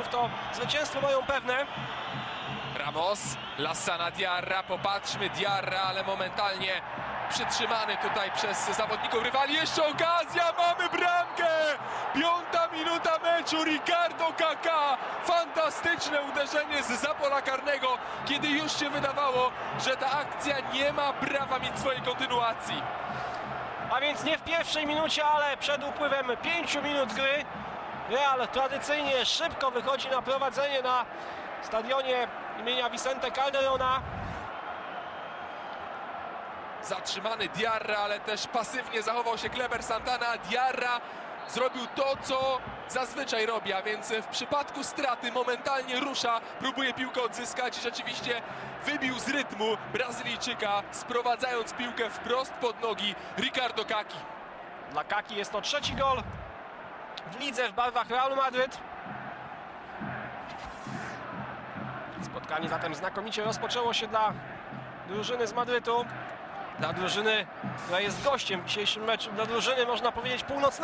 meczów, to zwycięstwo mają pewne. Ramos, Lassana Diarra, popatrzmy, Diarra, ale momentalnie przytrzymany tutaj przez zawodników rywali. Jeszcze okazja, mamy bramkę! Piąta minuta meczu, Ricardo Kaka. Fantastyczne uderzenie z zapola karnego, kiedy już się wydawało, że ta akcja nie ma prawa mieć swojej kontynuacji. A więc nie w pierwszej minucie, ale przed upływem 5 minut gry. Real tradycyjnie szybko wychodzi na prowadzenie na stadionie imienia Vicente Calderona. Zatrzymany Diarra, ale też pasywnie zachował się Kleber Santana. Diarra zrobił to, co zazwyczaj robi, a więc w przypadku straty momentalnie rusza, próbuje piłkę odzyskać i rzeczywiście wybił z rytmu Brazylijczyka, sprowadzając piłkę wprost pod nogi Ricardo Kaki. Dla Kaki jest to trzeci gol w lidze w barwach Realu Madryt. Spotkanie zatem znakomicie rozpoczęło się dla drużyny z Madrytu. Dla drużyny, która jest gościem w dzisiejszym meczu. Dla drużyny można powiedzieć północnego.